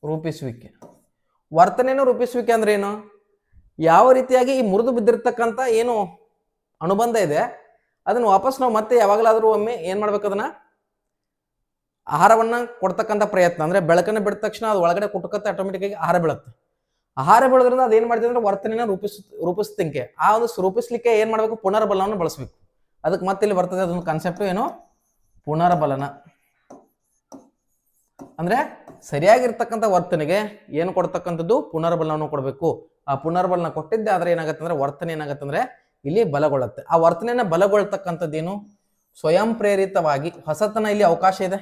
ರೂಪಿಸುವಿಕೆ. ವರ್ತನೆಯನ್ನು ರೂಪಿಸುವಿಕೆ ಅಂದ್ರೆ ಏನು? ಯಾವ ರೀತಿಯಾಗಿ ಈ ಮುರಿದು ಬಿದ್ದಿರ್ತಕ್ಕಂಥ ಏನು ಅನುಬಂಧ ಇದೆ, ಅದನ್ನು ವಾಪಸ್ ನಾವು ಮತ್ತೆ ಯಾವಾಗಲಾದರೂ ಒಮ್ಮೆ ಏನು ಮಾಡ್ಬೇಕು ಅದನ್ನ? ಆಹಾರವನ್ನ ಕೊಡ್ತಕ್ಕಂಥ ಪ್ರಯತ್ನ. ಅಂದ್ರೆ ಬೆಳಕನ್ನು ಬಿಟ್ಟ ತಕ್ಷಣ ಅದು ಒಳಗಡೆ ಕುಟುಕತ್ತೆ ಆಟೋಮೆಟಿಕ್ ಆಗಿ ಆಹಾರ ಬೀಳುತ್ತೆ. ಆಹಾರ ಬೆಳೆದ್ರಿಂದ ಅದೇನ್ ಮಾಡ್ತೀವಿ ಅಂದ್ರೆ ವರ್ತನೆನ ರೂಪಿಸ್, ರೂಪಿಸ್ತಿಂಕೆ. ಆ ಒಂದು ರೂಪಿಸ್ಲಿಕ್ಕೆ ಏನ್ ಮಾಡ್ಬೇಕು? ಪುನರ್ಬಲವನ್ನು ಬಳಸಬೇಕು. ಅದಕ್ಕೆ ಮತ್ತೆ ಇಲ್ಲಿ ಬರ್ತದೆ ಅದೊಂದು ಕಾನ್ಸೆಪ್ಟ್ ಏನು? ಪುನರ್ಬಲನ. ಅಂದ್ರೆ ಸರಿಯಾಗಿರ್ತಕ್ಕಂಥ ವರ್ತನೆಗೆ ಏನು ಕೊಡ್ತಕ್ಕಂಥದ್ದು? ಪುನರ್ಬಲವನ್ನು ಕೊಡಬೇಕು. ಆ ಪುನರ್ಬಲನ ಕೊಟ್ಟಿದ್ದೆ ಆದ್ರೆ ಏನಾಗುತ್ತೆ ಅಂದ್ರೆ ವರ್ತನೆ ಏನಾಗುತ್ತೆ ಅಂದ್ರೆ ಇಲ್ಲಿ ಬಲಗೊಳ್ಳುತ್ತೆ. ಆ ವರ್ತನೆಯನ್ನ ಬಲಗೊಳ್ತಕ್ಕಂಥದ್ದೇನು? ಸ್ವಯಂ ಪ್ರೇರಿತವಾಗಿ ಹೊಸತನ ಇಲ್ಲಿ ಅವಕಾಶ ಇದೆ.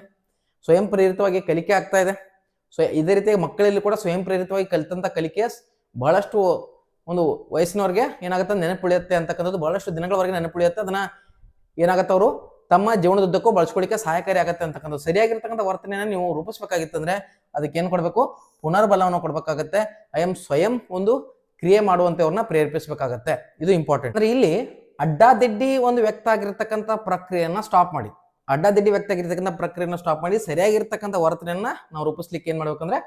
ಸ್ವಯಂ ಪ್ರೇರಿತವಾಗಿ ಕಲಿಕೆ ಆಗ್ತಾ ಇದೆ. ಸೊ ಇದೇ ರೀತಿಯಾಗಿ ಮಕ್ಕಳಲ್ಲಿ ಕೂಡ ಸ್ವಯಂ ಪ್ರೇರಿತವಾಗಿ ಕಲಿತಂಥ ಕಲಿಕೆ ಬಹಳಷ್ಟು ಒಂದು ವಯಸ್ಸಿನವ್ರಿಗೆ ಏನಾಗುತ್ತೆ ನೆನಪುಳಿಯುತ್ತೆ ಅಂತಕ್ಕಂಥದ್ದು ಬಹಳಷ್ಟು ದಿನಗಳವರೆಗೆ ನೆನಪುಳಿಯುತ್ತೆ ಅದನ್ನ ಏನಾಗುತ್ತೆ ಅವರು ತಮ್ಮ ಜೀವನದುದ್ದಕ್ಕೂ ಬಳಸ್ಕೊಳ್ಳಿಕ್ಕೆ ಸಹಾಯಕಾರಿ ಆಗುತ್ತೆ ಅಂತಕ್ಕಂಥದ್ದು. ಸರಿಯಾಗಿರ್ತಕ್ಕಂಥ ವರ್ತನೆಯನ್ನು ನೀವು ರೂಪಿಸ್ಬೇಕಾಗಿತ್ತಂದ್ರೆ ಅದಕ್ಕೆ ಏನು ಕೊಡಬೇಕು? ಪುನರ್ಬಲವನ್ನು ಕೊಡಬೇಕಾಗತ್ತೆ. ಐ ಎಂ ಸ್ವಯಂ ಒಂದು ಕ್ರಿಯೆ ಮಾಡುವಂಥವ್ರನ್ನ ಪ್ರೇರೇಪಿಸಬೇಕಾಗತ್ತೆ. ಇದು ಇಂಪಾರ್ಟೆಂಟ್ ಅಂದ್ರೆ ಇಲ್ಲಿ ಅಡ್ಡಾದಿಡ್ಡಿ ಒಂದು ವ್ಯಕ್ತ ಆಗಿರ್ತಕ್ಕಂಥ ಪ್ರಕ್ರಿಯೆಯನ್ನ ಸ್ಟಾಪ್ ಮಾಡಿ. ಅಡ್ಡಾದಿಡ್ಡಿ ವ್ಯಕ್ತ ಆಗಿರ್ತಕ್ಕಂಥ ಪ್ರಕ್ರಿಯೆಯನ್ನು ಸ್ಟಾಪ್ ಮಾಡಿ ಸರಿಯಾಗಿರ್ತಕ್ಕಂಥ ವರ್ತನೆಯನ್ನ ನಾವು ರೂಪಿಸ್ಲಿಕ್ಕೆ ಏನು ಮಾಡಬೇಕಂದ್ರೆ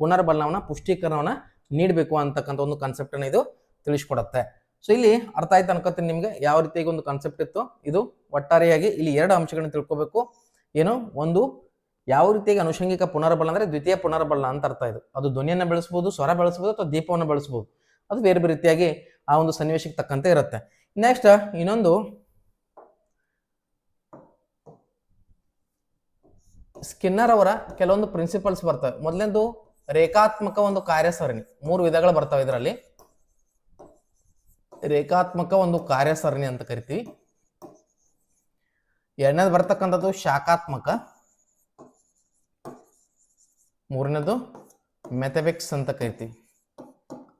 ಪುನರ್ಬಲನವನ್ನ ಪುಷ್ಟೀಕರಣವನ್ನ ನೀಡಬೇಕು ಅಂತಕ್ಕಂಥ ಒಂದು ಕಾನ್ಸೆಪ್ಟ್ ಅನ್ನ ಇದು ತಿಳಿಸ್ಕೊಡತ್ತೆ. ಸೊ ಇಲ್ಲಿ ಅರ್ಥ ಆಯ್ತು ಅನ್ಕೋತೀನಿ ನಿಮ್ಗೆ, ಯಾವ ರೀತಿಯಾಗಿ ಒಂದು ಕಾನ್ಸೆಪ್ಟ್ ಇತ್ತು? ಇದು ಒಟ್ಟಾರೆಯಾಗಿ ಇಲ್ಲಿ ಎರಡು ಅಂಶಗಳನ್ನ ತಿಳ್ಕೊಬೇಕು. ಏನು? ಒಂದು, ಯಾವ ರೀತಿಯಾಗಿ ಅನುಷಂಗಿಕ ಪುನರ್ಬಲ ಅಂದ್ರೆ ದ್ವಿತೀಯ ಪುನರ್ಬಲ ಅಂತ ಅರ್ಥ ಇದು. ಅದು ಧ್ವನಿಯನ್ನು ಬೆಳೆಸಬಹುದು ಸ್ವರ ಬೆಳೆಸಬಹುದು ಅಥವಾ ದೀಪವನ್ನು ಬೆಳೆಸಬಹುದು ಅದು ಬೇರೆ ಬೇರೆ ರೀತಿಯಾಗಿ ಆ ಒಂದು ಸನ್ನಿವೇಶಕ್ಕೆ ತಕ್ಕಂತೆ ಇರುತ್ತೆ. ನೆಕ್ಸ್ಟ್ ಇನ್ನೊಂದು ಸ್ಕಿನ್ನರ್ ಅವರ ಕೆಲವೊಂದು ಪ್ರಿನ್ಸಿಪಲ್ಸ್ ಬರ್ತವೆ. ಮೊದಲನೇದು ರೇಖಾತ್ಮಕ ಒಂದು ಕಾರ್ಯಸರಣಿ, ಮೂರು ವಿಧಗಳು ಬರ್ತವೆ ಇದರಲ್ಲಿ. ರೇಖಾತ್ಮಕ ಒಂದು ಕಾರ್ಯಸರಣಿ ಅಂತ ಕರಿತೀವಿ. ಎರಡನೇದು ಬರ್ತಕ್ಕಂಥದ್ದು ಶಾಖಾತ್ಮಕ. ಮೂರನೇದು ಮೆಥಬಿಕ್ಸ್ ಅಂತ ಕರಿತೀವಿ.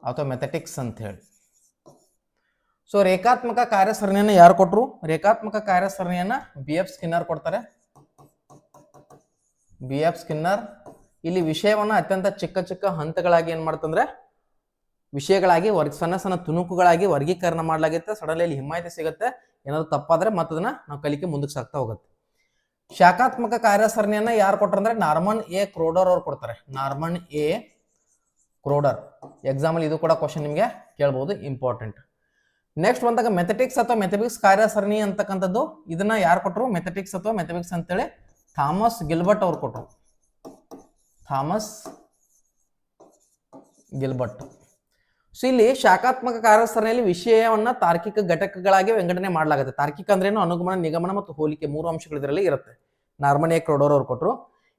ಅಥವಾ ಮೆಥಟಿಕ್ಸ್ ಅಂತ ಹೇಳಿ. ಸೊ ರೇಖಾತ್ಮಕ ಕಾರ್ಯಸರಣಿಯನ್ನು ಯಾರು ಕೊಟ್ಟರು ರೇಖಾತ್ಮಕ ಕಾರ್ಯಸರಣಿಯನ್ನು ಬಿ ಎಫ್ ಸ್ಕಿನ್ನರ್ ಕೊಡ್ತಾರೆ. B F Skinner. ಇಲ್ಲಿ ವಿಷಯವನ್ನ ಅತ್ಯಂತ ಚಿಕ್ಕ ಚಿಕ್ಕ ಹಂತಗಳಾಗಿ ಏನು ಮಾಡ್ತಂದ್ರೆ, ವಿಷಯಗಳಾಗಿ ವರ್ಗ, ಸಣ್ಣ ಸಣ್ಣ ತುಣುಕುಗಳಾಗಿ ವರ್ಗೀಕರಣ ಮಾಡಲಾಗುತ್ತೆ. ಸಡನ್ಲಿ ಇಲ್ಲಿ ಹಿಮಾಯಿತಿ ಸಿಗುತ್ತೆ. ಏನಾದ್ರು ತಪ್ಪಾದ್ರೆ ಮತ್ತದನ್ನ ನಾವು ಕಲಿಕೆ ಮುಂದಕ್ಕೆ ಸಾಕ್ತಾ ಹೋಗುತ್ತೆ. ಶಾಖಾತ್ಮಕ ಕಾರ್ಯಸರಣಿಯನ್ನ ಯಾರು ಕೊಟ್ರಂದ್ರೆ ನಾರ್ಮನ್ ಎ ಕ್ರೋಡರ್ ಅವ್ರು ಕೊಡ್ತಾರೆ. Norman A ಕ್ರೋಡರ್. ಎಕ್ಸಾಂಪಲ್ ಇದು ಕೂಡ ಕ್ವಶನ್ ನಿಮಗೆ ಕೇಳ್ಬೋದು ಇಂಪಾರ್ಟೆಂಟ್ ನೆಕ್ಸ್ಟ್ ಬಂದಾಗ ಮೆಥೆಟಿಕ್ಸ್ ಅಥವಾ ಮೆಥಬಿಕ್ಸ್ ಕಾರ್ಯಾಚರಣೆ ಅಂತಕ್ಕಂಥದ್ದು, ಇದನ್ನ ಯಾರು ಕೊಟ್ಟರು ಮೆಥೆಟಿಕ್ಸ್ ಅಥವಾ ಮೆಥಬಿಕ್ಸ್ ಅಂತೇಳಿ ಥಾಮಸ್ ಗಿಲ್ಬರ್ಟ್ ಅವ್ರು ಕೊಟ್ಟರು ಥಾಮಸ್ ಗಿಲ್ಬರ್ಟ್. ಸೊ ಇಲ್ಲಿ ಶಾಖಾತ್ಮಕ ಕಾರ್ಯಸರಣೆಯಲ್ಲಿ ವಿಷಯವನ್ನು ತಾರ್ಕಿಕ ಘಟಕಗಳಾಗಿ ವಿಂಗಡಣೆ ಮಾಡಲಾಗುತ್ತೆ. ತಾರ್ಕಿಕ ಅಂದ್ರೇನು? ಅನುಗಮನ, ನಿಗಮನ ಮತ್ತು ಹೋಲಿಕೆ ಮೂರು ಅಂಶಗಳು ಇದರಲ್ಲಿ ಇರುತ್ತೆ. ನಾರ್ಮನೆ ಕ್ರೋಡೋರ್ ಅವ್ರು ಕೊಟ್ಟರು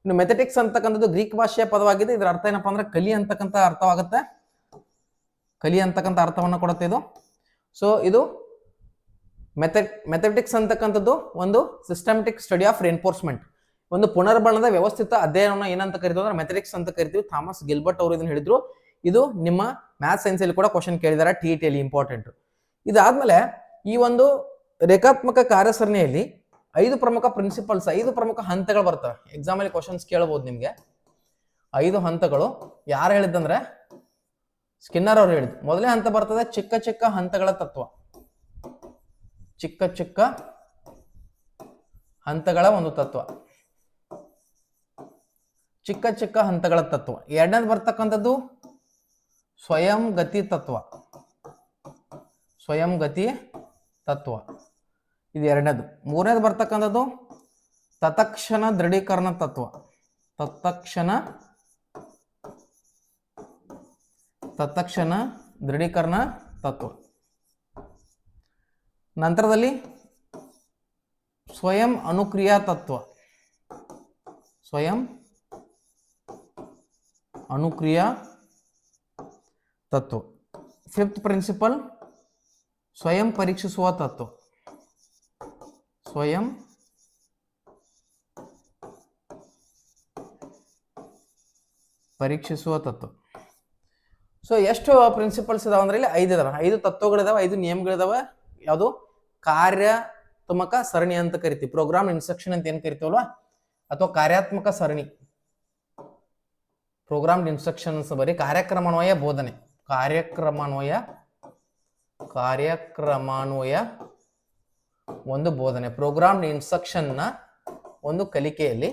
ಇನ್ನು ಮೆಥೆಟಿಕ್ಸ್ ಅಂತಕ್ಕಂಥದ್ದು ಗ್ರೀಕ್ ಭಾಷೆಯ ಪದವಾಗಿದೆ. ಇದರ ಅರ್ಥ ಏನಪ್ಪಾ ಅಂದ್ರೆ ಕಲಿ ಅಂತಕ್ಕಂಥ ಅರ್ಥವಾಗುತ್ತೆ. ಕಲಿ ಅಂತಕ್ಕಂಥ ಅರ್ಥವನ್ನು ಕೊಡುತ್ತೆ ಇದು. ಸೊ ಇದು ಮೆಥೆಟಿಕ್ಸ್ ಅಂತಕ್ಕಂಥದ್ದು ಒಂದು ಸಿಸ್ಟಮೆಟಿಕ್ ಸ್ಟಡಿ ಆಫ್ ರೆನ್ಫೋರ್ಸ್ಮೆಂಟ್ ಒಂದು ಪುನರ್ಬಳದ ವ್ಯವಸ್ಥಿತ ಅಧ್ಯಯನವನ್ನು ಏನಂತ ಕರಿತೀವಿ ಅಂದ್ರೆ ಮೆಥಡಿಕ್ಸ್ ಅಂತ ಕರಿತೀವಿ. ಥಾಮಸ್ ಗಿಲ್ಬರ್ಟ್ ಅವರು ಇದನ್ನ ಹೇಳಿದ್ರು. ಇದು ನಿಮ್ಮ ಮ್ಯಾಥ್ ಸೈನ್ಸ್ ಅಲ್ಲಿ ಕೂಡ ಕ್ವಶನ್ ಕೇಳಿದಾರೆ, ಟಿ ಟಿ ಅಲ್ಲಿ ಇಂಪಾರ್ಟೆಂಟ್ ಇದಾದ್ಮೇಲೆ ಈ ಒಂದು ರೇಖಾತ್ಮಕ ಕಾರ್ಯಾಚರಣೆಯಲ್ಲಿ ಐದು ಪ್ರಮುಖ ಪ್ರಿನ್ಸಿಪಲ್ಸ್ ಐದು ಪ್ರಮುಖ ಹಂತಗಳು ಬರ್ತವೆ. ಎಕ್ಸಾಮ್ ಅಲ್ಲಿ ಕ್ವಶನ್ಸ್ ಕೇಳಬಹುದು ನಿಮ್ಗೆ. ಐದು ಹಂತಗಳು. ಯಾರು ಹೇಳಿದಂದ್ರೆ ಸ್ಕಿನ್ನರ್ ಅವ್ರು ಹೇಳಿದ್ರು ಮೊದಲೇ ಹಂತ ಬರ್ತದೆ, ಚಿಕ್ಕ ಚಿಕ್ಕ ಹಂತಗಳ ತತ್ವ. ಚಿಕ್ಕ ಚಿಕ್ಕ ಹಂತಗಳ ಒಂದು ತತ್ವ. ಚಿಕ್ಕ ಚಿಕ್ಕ ಹಂತಗಳ ತತ್ವ. ಎರಡನೇದು ಬರ್ತಕ್ಕಂಥದ್ದು ಸ್ವಯಂ ಗತಿ ತತ್ವ. ಸ್ವಯಂ ಗತಿ ತತ್ವ. ಇದು ಎರಡನೇದು. ಮೂರನೇದು ಬರ್ತಕ್ಕಂಥದ್ದು ತತ್ಕ್ಷಣ ದೃಢೀಕರಣ ತತ್ವ. ತತ್ಕ್ಷಣ ತತ್ಕ್ಷಣ ದೃಢೀಕರಣ ತತ್ವ. ನಂತರದಲ್ಲಿ ಸ್ವಯಂ ಅನುಕ್ರಿಯಾ ತತ್ವ. ಸ್ವಯಂ ಅನುಕ್ರಿಯಾ ತತ್ವ. ಫಿಫ್ತ್ ಪ್ರಿನ್ಸಿಪಲ್ ಸ್ವಯಂ ಪರೀಕ್ಷಿಸುವ ತತ್ವ. ಸ್ವಯಂ ಪರೀಕ್ಷಿಸುವ ತತ್ವ. ಸೊ ಎಷ್ಟು ಪ್ರಿನ್ಸಿಪಲ್ಸ್ ಇದಾವೆ ಅಂದ್ರೆ ಇಲ್ಲಿ ಐದು ಇದಾವೆ. ಐದು ತತ್ವಗಳಿದಾವೆ, ಐದು ನಿಯಮಗಳಿದಾವೆ. ಯಾವುದು? ಕಾರ್ಯಾತ್ಮಕ ಸರಣಿ ಅಂತ ಕರಿತೀವಿ. ಪ್ರೋಗ್ರಾಮ್ ಇನ್ಸ್ಟ್ರಕ್ಷನ್ ಅಂತ ಏನು ಕರಿತೀವಲ್ವಾ? ಅಥವಾ ಕಾರ್ಯಾತ್ಮಕ ಸರಣಿ. ಪ್ರೋಗ್ರಾಮ್ ಇನ್ಸ್ಟ್ರಕ್ಷನ್ಸ್ ಬರೀ ಕಾರ್ಯಕ್ರಮನ್ವಯ ಬೋಧನೆ. ಕಾರ್ಯಕ್ರಮಾನ್ವಯ ಕಾರ್ಯಕ್ರಮಾನ್ವಯ ಒಂದು ಬೋಧನೆ. ಪ್ರೋಗ್ರಾಮ್ ಇನ್ಸ್ಟ್ರಕ್ಷನ್ನ ಒಂದು ಕಲಿಕೆಯಲ್ಲಿ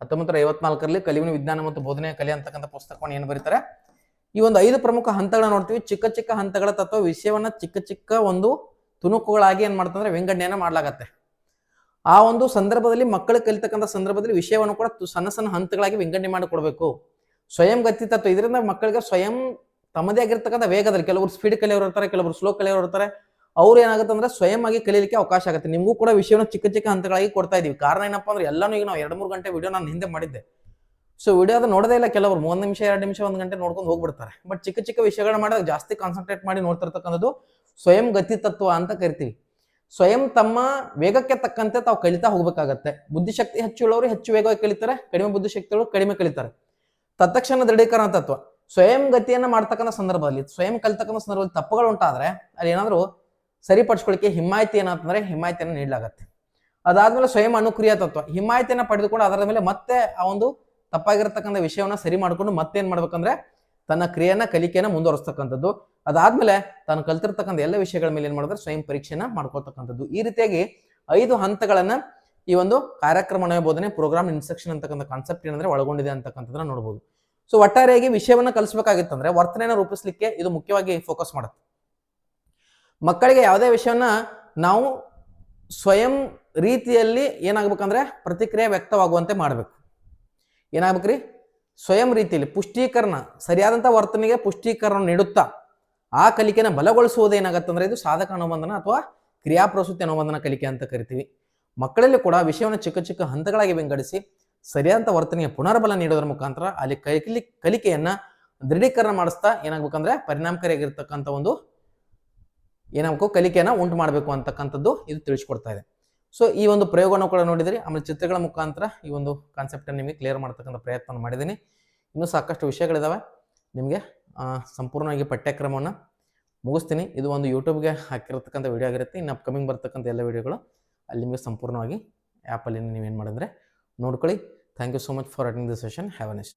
ಹತ್ತೊಂಬತ್ತು ಐವತ್ನಾಲ್ಕರಲ್ಲಿ ಕಲಿವಿನ ವಿಜ್ಞಾನ ಮತ್ತು ಬೋಧನೆಯ ಕಲೆ ಅಂತಕ್ಕಂಥ ಪುಸ್ತಕವನ್ನು ಏನು ಬರೀತಾರೆ? ಈ ಒಂದು ಐದು ಪ್ರಮುಖ ಹಂತಗಳನ್ನ ನೋಡ್ತೀವಿ. ಚಿಕ್ಕ ಚಿಕ್ಕ ಹಂತಗಳ ತತ್ವ ವಿಷಯವನ್ನ ಚಿಕ್ಕ ಚಿಕ್ಕ ಒಂದು ತುಣುಕುಗಳಾಗಿ ಏನ್ ಮಾಡ್ತಂದ್ರೆ ವಿಂಗಡಣೆಯನ್ನ ಮಾಡ್ಲಾಗತ್ತೆ. ಆ ಒಂದು ಸಂದರ್ಭದಲ್ಲಿ ಮಕ್ಕಳು ಕಲಿತಕ್ಕಂಥ ಸಂದರ್ಭದಲ್ಲಿ ವಿಷಯವನ್ನು ಕೂಡ ಸಣ್ಣ ಸಣ್ಣ ಹಂತಗಳಾಗಿ ವಿಂಗಡಣೆ ಮಾಡಿಕೊಡ್ಬೇಕು. ಸ್ವಯಂ ಗತಿ ತತ್ವ. ಇದರಿಂದ ಮಕ್ಕಳಿಗೆ ಸ್ವಯಂ ತಮ್ಮದೇ ಆಗಿರ್ತಕ್ಕಂಥ ವೇಗದಲ್ಲಿ ಕೆಲವರು ಸ್ಪೀಡ್ ಕಲಿಯೋರು ಇರ್ತಾರೆ, ಕೆಲವರು ಸ್ಲೋ ಕಲಿಯೋರು ಇರ್ತಾರೆ. ಅವ್ರು ಏನಾಗುತ್ತೆ ಅಂದ್ರೆ ಸ್ವಯಂ ಆಗಿ ಕಲೀಲಿಕ್ಕೆ ಅವಕಾಶ ಆಗುತ್ತೆ. ನಿಮಗೂ ಕೂಡ ವಿಷಯವನ್ನು ಚಿಕ್ಕ ಚಿಕ್ಕ ಹಂತಗಳಾಗಿ ಕೊಡ್ತಾ ಇದೀವಿ. ಕಾರಣ ಏನಪ್ಪಾ ಅಂದ್ರೆ ಎಲ್ಲಾನು ಈಗ ನಾವು ಎರಡು ಮೂರು ಗಂಟೆ ವಿಡಿಯೋ ನಾನು ಹಿಂದೆ ಮಾಡಿದ್ದೆ. ಸೊ ವಿಡಿಯೋದ ನೋಡದೇ ಇಲ್ಲ. ಕೆಲವರು ಮೂವತ್ತು ನಿಮಿಷ, ಎರಡು ನಿಮಿಷ, ಒಂದು ಗಂಟೆ ನೋಡ್ಕೊಂಡು ಹೋಗ್ಬಿಡ್ತಾರೆ. ಬಟ್ ಚಿಕ್ಕ ಚಿಕ್ಕ ವಿಷಯಗಳನ್ನ ಮಾಡಿದಾಗ ಜಾಸ್ತಿ ಕಾನ್ಸಂಟ್ರೇಟ್ ಮಾಡಿ ನೋಡ್ತಿರ್ತಕ್ಕಂಥದ್ದು ಸ್ವಯಂ ಗತಿ ತತ್ವ ಅಂತ ಕರಿತೀವಿ. ಸ್ವಯಂ ತಮ್ಮ ವೇಗಕ್ಕೆ ತಕ್ಕಂತೆ ತಾವು ಕಲಿತಾ ಹೋಗ್ಬೇಕಾಗತ್ತೆ. ಬುದ್ಧಿಶಕ್ತಿ ಹೆಚ್ಚು ಹೆಚ್ಚು ವೇಗವಾಗಿ ಕಲಿತಾರೆ. ಕಡಿಮೆ ಬುದ್ಧಿಶಕ್ತಿಗಳು ಕಡಿಮೆ ಕಲಿತಾರೆ. ತತ್ಕ್ಷಣ ದೃಢೀಕರಣ ತತ್ವ. ಸ್ವಯಂ ಗತಿಯನ್ನ ಮಾಡ್ತಕ್ಕಂಥ ಸಂದರ್ಭದಲ್ಲಿ, ಸ್ವಯಂ ಕಲಿತಕ್ಕಂಥ ಸಂದರ್ಭದಲ್ಲಿ ತಪ್ಪುಗಳು ಉಂಟಾದ್ರೆ ಅಲ್ಲಿ ಏನಾದರೂ ಸರಿಪಡಿಸ್ಕೊಳ್ಳಿಕ್ಕೆ ಹಿಮಾಯಿತಿ ಏನಂತಂದ್ರೆ ಹಿಮಾಯಿತಿಯನ್ನು ನೀಡಲಾಗತ್ತೆ. ಅದಾದ್ಮೇಲೆ ಸ್ವಯಂ ಅನುಕ್ರಿಯಾ ತತ್ವ. ಹಿಮಾಯಿತಿಯನ್ನು ಪಡೆದುಕೊಂಡು ಅದರ ಮೇಲೆ ಮತ್ತೆ ಆ ಒಂದು ತಪ್ಪಾಗಿರ್ತಕ್ಕಂಥ ವಿಷಯವನ್ನ ಸರಿ ಮಾಡಿಕೊಂಡು ಮತ್ತೆ ಏನ್ ಮಾಡ್ಬೇಕಂದ್ರೆ ತನ್ನ ಕ್ರಿಯೆಯನ್ನ, ಕಲಿಕೆಯನ್ನ ಮುಂದುವರಿಸ್ತಕ್ಕಂಥದ್ದು. ಅದಾದ್ಮೇಲೆ ತಾನು ಕಲ್ತಿರ್ತಕ್ಕಂಥ ಎಲ್ಲ ವಿಷಯಗಳ ಮೇಲೆ ಏನ್ ಮಾಡಿದ್ರೆ ಸ್ವಯಂ ಪರೀಕ್ಷೆನ ಮಾಡ್ಕೊಳ್ತಕ್ಕಂಥದ್ದು ಈ ರೀತಿಯಾಗಿ ಐದು ಹಂತಗಳನ್ನ ಈ ಒಂದು ಕಾರ್ಯಕ್ರಮ ಬೋಧನೆ ಪ್ರೋಗ್ರಾಮ್ ಇನ್ಸ್ಟ್ರಕ್ಷನ್ ಅಂತಕ್ಕಂಥ ಕಾನ್ಸೆಪ್ಟ್ ಏನಂದ್ರೆ ಒಳಗೊಂಡಿದೆ ಅಂತಕ್ಕಂಥದ್ದನ್ನ ನೋಡಬಹುದು ಸೊ ಒಟ್ಟಾರೆಯಾಗಿ ವಿಷಯವನ್ನ ಕಲಿಸಬೇಕಾಗಿತ್ತಂದ್ರೆ ವರ್ತನೆಯನ್ನು ರೂಪಿಸಲಿಕ್ಕೆ ಇದು ಮುಖ್ಯವಾಗಿ ಫೋಕಸ್ ಮಾಡುತ್ತೆ. ಮಕ್ಕಳಿಗೆ ಯಾವುದೇ ವಿಷಯವನ್ನ ನಾವು ಸ್ವಯಂ ರೀತಿಯಲ್ಲಿ ಏನಾಗ್ಬೇಕಂದ್ರೆ ಪ್ರತಿಕ್ರಿಯೆ ವ್ಯಕ್ತವಾಗುವಂತೆ ಮಾಡಬೇಕು. ಏನಾಗ್ಬೇಕ್ರಿ? ಸ್ವಯಂ ರೀತಿಯಲ್ಲಿ ಪುಷ್ಟೀಕರಣ ಸರಿಯಾದಂಥ ವರ್ತನೆಗೆ ಪುಷ್ಟೀಕರಣ ನೀಡುತ್ತಾ ಆ ಕಲಿಕೆನ ಬಲಗೊಳಿಸುವುದೇನಾಗತ್ತಂದ್ರೆ ಇದು ಸಾಧಕ ಅನುಬಂಧನ ಅಥವಾ ಕ್ರಿಯಾಪ್ರಸೂತಿ ಅನುಬಂಧನ ಕಲಿಕೆ ಅಂತ ಕರಿತೀವಿ. ಮಕ್ಕಳಲ್ಲಿ ಕೂಡ ವಿಷಯವನ್ನು ಚಿಕ್ಕ ಚಿಕ್ಕ ಹಂತಗಳಾಗಿ ವಿಂಗಡಿಸಿ ಸರಿಯಾದಂಥ ವರ್ತನೆಗೆ ಪುನರ್ಬಲ ನೀಡೋದ್ರ ಮುಖಾಂತರ ಅಲ್ಲಿ ಕಲಿ ಕಲಿಕೆಯನ್ನ ದೃಢೀಕರಣ ಮಾಡಿಸ್ತಾ ಏನಾಗ್ಬೇಕಂದ್ರೆ ಪರಿಣಾಮಕಾರಿಯಾಗಿರ್ತಕ್ಕಂಥ ಒಂದು ಏನಾಗಬೇಕು, ಕಲಿಕೆಯನ್ನ ಉಂಟು ಮಾಡಬೇಕು ಅಂತಕ್ಕಂಥದ್ದು ಇದು ತಿಳಿಸ್ಕೊಡ್ತಾ ಇದೆ. ಸೊ ಈ ಒಂದು ಪ್ರಯೋಗವನ್ನು ಕೂಡ ನೋಡಿದಿರಿ. ಆಮೇಲೆ ಚಿತ್ರಗಳ ಮುಖಾಂತರ ಈ ಒಂದು ಕಾನ್ಸೆಪ್ಟನ್ನು ನಿಮಗೆ ಕ್ಲಿಯರ್ ಮಾಡ್ತಕ್ಕಂಥ ಪ್ರಯತ್ನ ಮಾಡಿದ್ದೀನಿ. ಇನ್ನೂ ಸಾಕಷ್ಟು ವಿಷಯಗಳಿದಾವೆ. ನಿಮಗೆ ಸಂಪೂರ್ಣವಾಗಿ ಪಠ್ಯಕ್ರಮವನ್ನು ಮುಗಿಸ್ತೀನಿ. ಇದು ಒಂದು ಯೂಟ್ಯೂಬ್ಗೆ ಹಾಕಿರತಕ್ಕಂಥ ವಿಡಿಯೋ ಆಗಿರುತ್ತೆ. ಇನ್ನು ಅಪ್ಕಮಿಂಗ್ ಬರ್ತಕ್ಕಂಥ ಎಲ್ಲ ವಿಡಿಯೋಗಳು ಅಲ್ಲಿ ನಿಮಗೆ ಸಂಪೂರ್ಣವಾಗಿ ಆ್ಯಪಲ್ಲಿ ನೀವೇನು ಮಾಡಿದ್ರೆ ನೋಡ್ಕೊಳ್ಳಿ. Thank you so much for attend the session have a nest